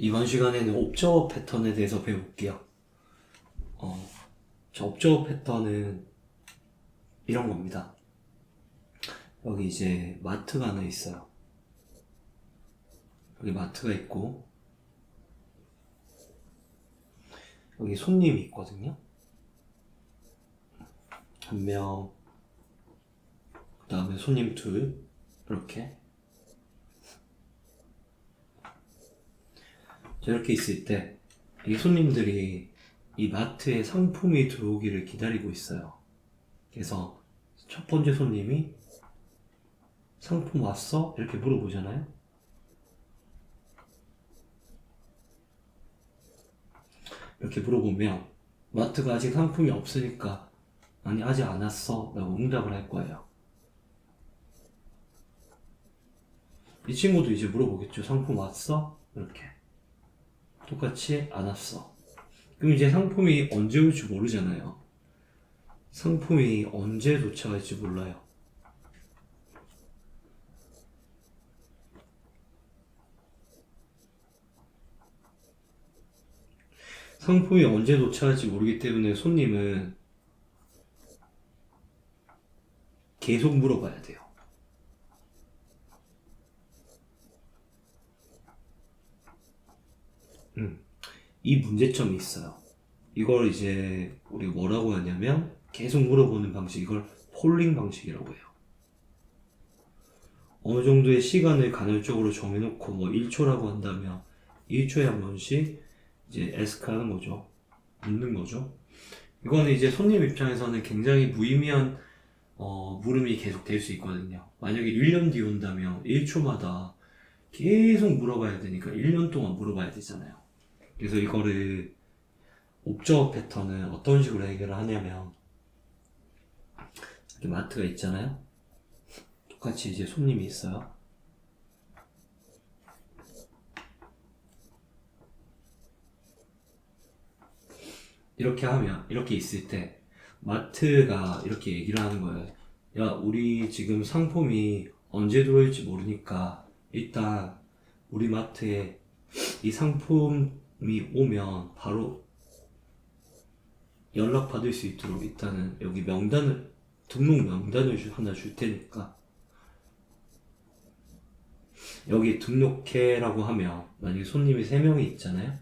이번 시간에는 옵저버 패턴에 대해서 배울게요. 어, 저 옵저버 패턴은 이런 겁니다. 여기 이제 마트가 하나 있어요. 여기 마트가 있고, 여기 손님이 있거든요. 한 명, 그 다음에 손님 둘, 이렇게. 저렇게 있을 때, 이 손님들이 이 마트에 상품이 들어오기를 기다리고 있어요. 그래서 첫 번째 손님이 상품 왔어? 이렇게 물어보잖아요. 이렇게 물어보면 마트가 아직 상품이 없으니까 아니 아직 안 왔어 라고 응답을 할 거예요. 이 친구도 이제 물어보겠죠. 상품 왔어? 이렇게. 똑같이 안 왔어. 그럼 이제 상품이 언제 올지 모르잖아요. 상품이 언제 도착할지 몰라요. 상품이 언제 도착할지 모르기 때문에 손님은 계속 물어봐야 돼요. 음, 이 문제점이 있어요. 이걸 이제 우리 뭐라고 하냐면 계속 물어보는 방식, 이걸 폴링 방식이라고 해요. 어느 정도의 시간을 간헐적으로 정해놓고 뭐 1초라고 한다면 1초에 한 번씩 이제 에스크 하는 거죠. 묻는 거죠. 이거는 이제 손님 입장에서는 굉장히 무의미한 어, 물음이 계속 될 수 있거든요. 만약에 1년 뒤에 온다면 1초마다 계속 물어봐야 되니까 1년 동안 물어봐야 되잖아요. 그래서 이거를 옵저버 패턴은 어떤 식으로 해결을 하냐면 이렇게 마트가 있잖아요. 똑같이 이제 손님이 있어요. 이렇게 하면 이렇게 있을 때 마트가 이렇게 얘기를 하는 거예요. 야, 우리 지금 상품이 언제 들어올지 모르니까 일단 우리 마트에 이 상품이 오면 바로 연락 받을 수 있도록 일단은 여기 명단을 등록 명단을 주- 하나 줄 테니까. 여기 등록해라고 하면 만약에 손님이 3명이 있잖아요.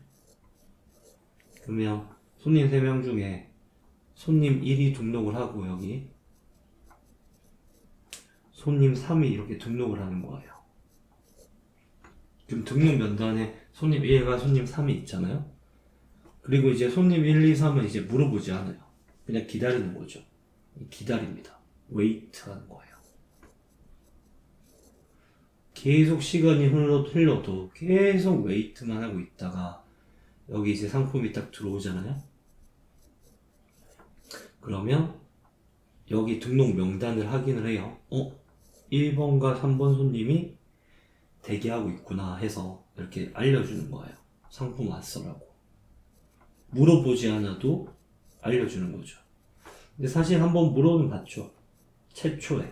그러면 손님 3명 중에 손님 1이 등록을 하고 여기 손님 3이 이렇게 등록을 하는 거예요. 지금 등록 명단에 손님 1과 손님 3이 있잖아요 그리고 이제 손님 1, 2, 3은 이제 물어보지 않아요. 그냥 기다리는 거죠. 기다립니다. 웨이트 하는 거예요. 계속 시간이 흘러, 흘러도 계속 웨이트만 하고 있다가 여기 이제 상품이 딱 들어오잖아요. 그러면 여기 등록 명단을 확인을 해요. 어? 1번과 3번 손님이 대기하고 있구나 해서 이렇게 알려주는 거예요. 상품 왔어라고. 물어보지 않아도 알려주는 거죠. 근데 사실 한번 물어는 봤죠. 최초에.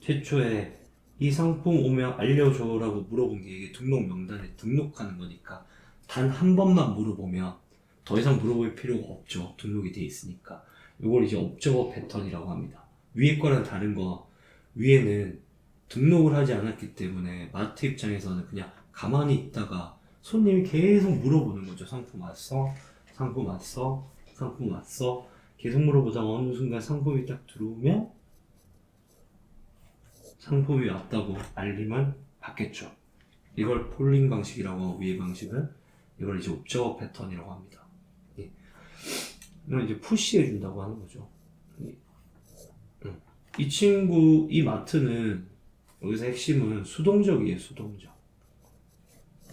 최초에 이 상품 오면 알려줘라고 물어본 게 이게 등록 명단에 등록하는 거니까 단 한 번만 물어보면 더 이상 물어볼 필요가 없죠. 등록이 돼 있으니까. 이걸 이제 옵저버 패턴이라고 합니다. 위에 거랑 다른 거 위에는 등록을 하지 않았기 때문에 마트 입장에서는 그냥 가만히 있다가 손님이 계속 물어보는 거죠. 상품 왔어? 상품 왔어? 상품 왔어? 계속 물어보다가 어느 순간 상품이 딱 들어오면 상품이 왔다고 알림을 받겠죠. 이걸 폴링 방식이라고 하고 위의 방식은 이걸 이제 옵저버 패턴이라고 합니다. 예. 이걸 이제 푸시해 준다고 하는 거죠. 예. 음. 이 친구, 이 마트는 여기서 핵심은 수동적이에요, 수동적.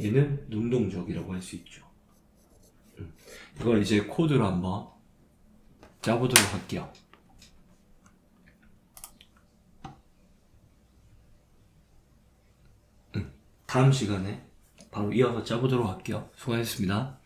얘는 능동적이라고 할 수 있죠. 음. 이걸 이제 코드로 한번 짜보도록 할게요. 음. 다음 시간에 바로 이어서 짜보도록 할게요. 수고하셨습니다.